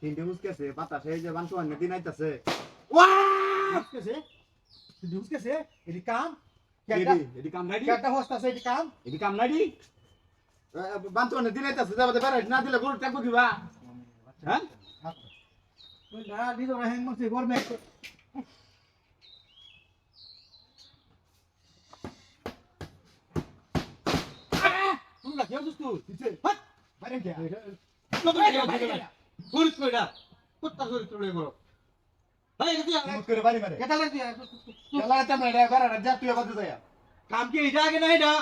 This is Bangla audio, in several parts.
তিনটে বুঝকেছে বাতাসে এই যে বানতো অন্য দিন আইতাছে বুঝতেছে তুই বুঝতেছে এটি কাম এডি এডি কাম নাই কেটা হস্তাছে এটি কাম এডি কাম নাই দি বানতো অন্য দিন আইতাছে যাবে বেড়াই না দিলে গরু টাকবো কিবা হ্যাঁ তুই না দিলো না হ্যাং মতে গরমে তুমি না কেউ দুস্তু হাট বাইরে কে চরিত্র এটা কোথা চরিত্র লই বড় ভাই এটা মুখ করে বাড়ি মারে কেটা লাগি খেলা এটা মেরে বেড়া যা তুই বাদ যায় কাম কি এটা আগে না এটা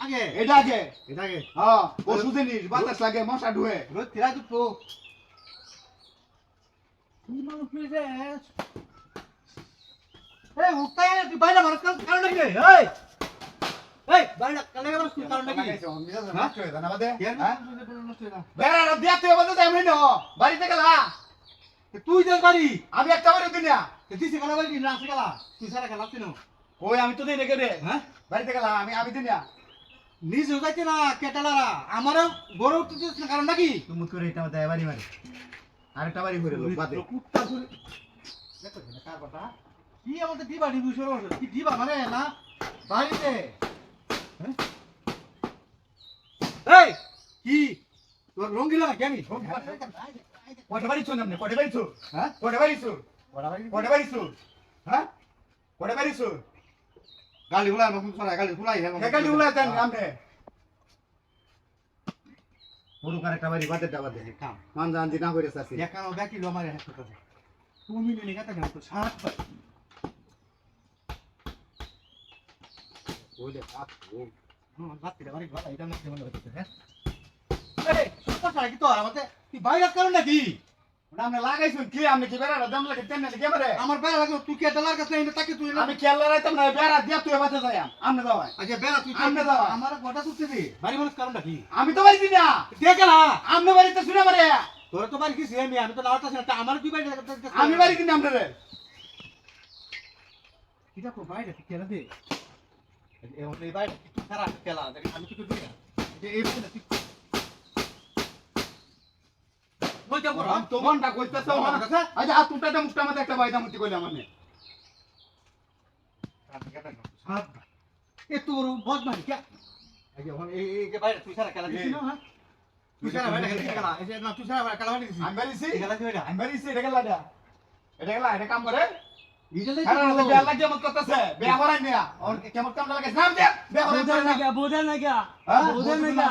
আগে এটা আগে এটা কে হ্যাঁ ওষুধ জিনিস বাতাস লাগে মশা ঢুয়ে রোজ তিরা কি এই বাইরে মানুষ কারণ নাকি এই এই কালে মানুষ তুই কারণ নাকি? বেড়া দিয়া তুই বাদ যায় আমি না বাড়িতে গেলা? তুই বাড়ি? আমি একটা বাড়ি দুনিয়া তুই সে কালা বাড়ি না সে তুই সারা খেলা তুই ওই আমি তো দিই রেখে রে? হ্যাঁ? বাড়িতে গেলাম আমি আমি দুনিয়া নিজ যাইতে না কেটালারা? আমারও বড় উঠতেছিস না কারণ নাকি? তুমি করে এটা দেয় বাড়ি মারি আরেকটা বাড়ি করে লোক বাদে। কুত্তা শুনে দেখো না কার কথা। কি আমাদের দিবা দিবি শুরু কি দিবা মানে না? বাড়িতে। হ্যাঁ? এই কি? তোর লঙ্গি লাগা কেমি কটে বাড়ি চুন আপনি কটে বাড়ি চুন হ্যাঁ? কটে বাড়ি চুন কটে বাড়ি চুন হ্যাঁ? কটে বাড়ি চুন গালি গুলা নতুন করা গালি গুলাই হ্যাঁ কেকালি উলা দেন আমনে পুরো কারেক্টা বাড়ি বাদে দাবা দে কাম। মান জান দিনা করে সাসি দেখানো দেখি লো মারে হাত কথা তুমি নিয়ে গেতে না তো সাত পাই ওই দে আপ ও হুম বাতিটা বাড়ি ভালো এটা না কেমন হচ্ছে হ্যাঁ এই সুপার সারা কি তো আমাদের তুই বাইরে কারণ নাকি ওটা আমরা কি কি বেড়া দাম লাগে তেন নাকি কেমরে আমার বেড়া লাগে তুই কে ডালার কাছে তাকে তুই না আমি খেয়াল লাগাইতাম না বেড়া দিয়া তুই বাদে যাই আমনে যাওয়াই আচ্ছা বেড়া তুই আমনে যাওয়া। আমার গোটা তুলতে দি বাড়ি মানুষ কারণ নাকি আমি তো বাড়ি দিনা দেখে না আমনে বাড়িতে শুনে মারে তোর তো বাড়ি কিছু আমি আমি তো লাউটা ছিল আমার তুই বাড়ি আমি বাড়ি দিনা আমরা রে এটা তো বাইরে তুই কেন খেলা আমি কিছু দিই না। যে এই কইতেছ আমার কাছে? আচ্ছা আর মুখটা একটা বাইদা এ তোর বদ মারি কে তুই সারা খেলা দিছিস না হ্যাঁ? তুই সারা খেলা না তুই সারা খেলা দিছিস। আমি খেলা বাড়িছি এটা গেলা এটা কাম করে। আর কেমন কাম লাগে নাম দে বোঝা না গা বোঝা না গা হ্যাঁ? বোঝা না গা